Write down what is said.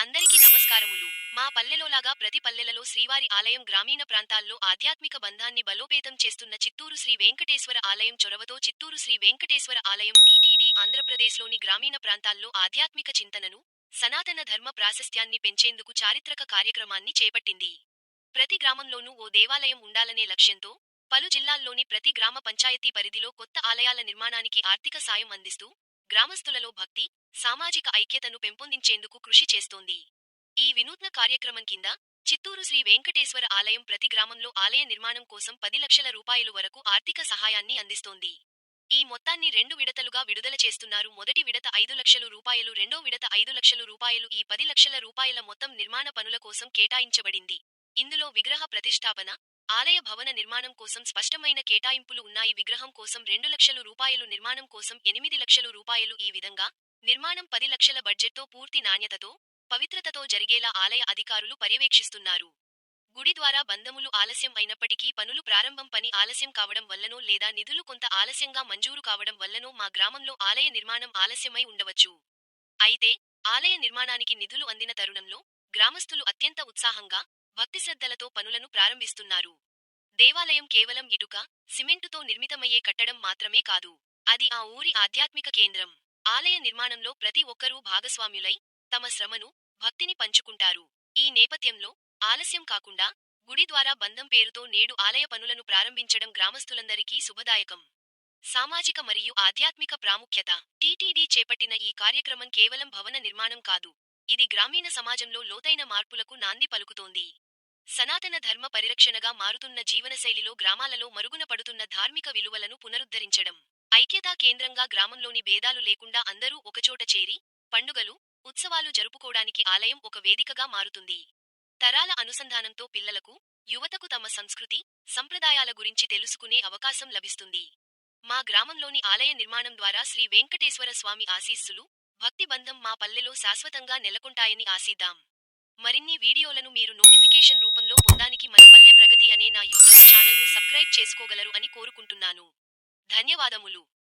అందరికీ నమస్కారములు. మా పల్లెలోలాగా ప్రతి పల్లెలలో శ్రీవారి ఆలయం గ్రామీణ ప్రాంతాల్లో ఆధ్యాత్మిక బంధాన్ని బలోపేతం చేస్తున్న చిత్తూరు శ్రీ వెంకటేశ్వర ఆలయం చొరవతో చిత్తూరు శ్రీ వెంకటేశ్వర ఆలయం టీటీడీ ఆంధ్రప్రదేశ్లోని గ్రామీణ ప్రాంతాల్లో ఆధ్యాత్మిక చింతనను సనాతన ధర్మ ప్రాశస్త్యాన్ని పెంచేందుకు చారిత్రక కార్యక్రమాన్ని చేపట్టింది. ప్రతి గ్రామంలోనూ ఓ దేవాలయం ఉండాలనే లక్ష్యంతో పలు జిల్లాల్లోని ప్రతి గ్రామ పంచాయతీ పరిధిలో కొత్త ఆలయాల నిర్మాణానికి ఆర్థిక సాయం అందిస్తూ గ్రామస్తులలో భక్తి సామాజిక ఐక్యతను పెంపొందించేందుకు కృషి చేస్తోంది. ఈ వినూత్న కార్యక్రమం కింద చిత్తూరు శ్రీ వెంకటేశ్వర ఆలయం ప్రతి గ్రామంలో ఆలయ నిర్మాణం కోసం పది లక్షల రూపాయలు వరకు ఆర్థిక సహాయాన్ని అందిస్తోంది. ఈ మొత్తాన్ని రెండు విడతలుగా విడుదల చేస్తున్నారు. మొదటి విడత ఐదు లక్షలు రూపాయలు రెండో విడత ఐదు లక్షలు రూపాయలు ఈ పది లక్షల రూపాయల మొత్తం నిర్మాణ పనుల కోసం కేటాయించబడింది. ఇందులో విగ్రహ ప్రతిష్టాపన ఆలయ భవన నిర్మాణం కోసం స్పష్టమైన కేటాయింపులు ఉన్నాయి. విగ్రహం కోసం రెండు లక్షలు రూపాయలు నిర్మాణం కోసం ఎనిమిది లక్షలు రూపాయలు. ఈ విధంగా నిర్మాణం పది లక్షల బడ్జెట్తో పూర్తి నాణ్యతతో పవిత్రతతో జరిగేలా ఆలయ అధికారులు పర్యవేక్షిస్తున్నారు. గుడి ద్వారా బంధములు ఆలస్యం అయినప్పటికీ పనులు ప్రారంభం పని ఆలస్యం కావడం వల్లనో లేదా నిధులు కొంత ఆలస్యంగా మంజూరు కావడం వల్లనో మా గ్రామంలో ఆలయ నిర్మాణం ఆలస్యమై ఉండవచ్చు. అయితే ఆలయ నిర్మాణానికి నిధులు అందిన తరుణంలో గ్రామస్తులు అత్యంత ఉత్సాహంగా భక్తిశ్రద్ధలతో పనులను ప్రారంభిస్తున్నారు. దేవాలయం కేవలం ఇటుక సిమెంటుతో నిర్మితమయ్యే కట్టడం మాత్రమే కాదు అది ఆ ఊరి ఆధ్యాత్మిక కేంద్రం. ఆలయ నిర్మాణంలో ప్రతి ఒక్కరూ భాగస్వామ్యులై తమ శ్రమను భక్తిని పంచుకుంటారు. ఈ నేపథ్యంలో ఆలస్యం కాకుండా గుడి ద్వారా బంధం పేరుతో నేడు ఆలయ పనులను ప్రారంభించడం గ్రామస్తులందరికీ శుభదాయకం. సామాజిక మరియు ఆధ్యాత్మిక ప్రాముఖ్యత టీటీడీ చేపట్టిన ఈ కార్యక్రమం కేవలం భవన నిర్మాణం కాదు ఇది గ్రామీణ సమాజంలో లోతైన మార్పులకు నాంది పలుకుతోంది. సనాతన ధర్మ పరిరక్షణగా మారుతున్న జీవనశైలిలో గ్రామాలలో మరుగున పడుతున్న ధార్మిక విలువలను పునరుద్ధరించడం. ఐక్యతా కేంద్రంగా గ్రామంలోని భేదాలు లేకుండా అందరూ ఒకచోట చేరి పండుగలు ఉత్సవాలు జరుపుకోవడానికి ఆలయం ఒక వేదికగా మారుతుంది. తరాల అనుసంధానంతో పిల్లలకు యువతకు తమ సంస్కృతి సంప్రదాయాల గురించి తెలుసుకునే అవకాశం లభిస్తుంది. మా గ్రామంలోని ఆలయ నిర్మాణం ద్వారా శ్రీ వెంకటేశ్వర స్వామి ఆశీస్సులు భక్తిబంధం మా పల్లెలో శాశ్వతంగా నెలకొంటాయని ఆశిద్దాం. మరిన్ని వీడియోలను మీరు నోటిఫికేషన్ రూపంలో పొందానికి మన పల్లె ప్రగతి అనే నా యూట్యూబ్ ఛానల్ను సబ్స్క్రైబ్ చేసుకోగలరు అని కోరుకుంటున్నాను. ధన్యవాదములు.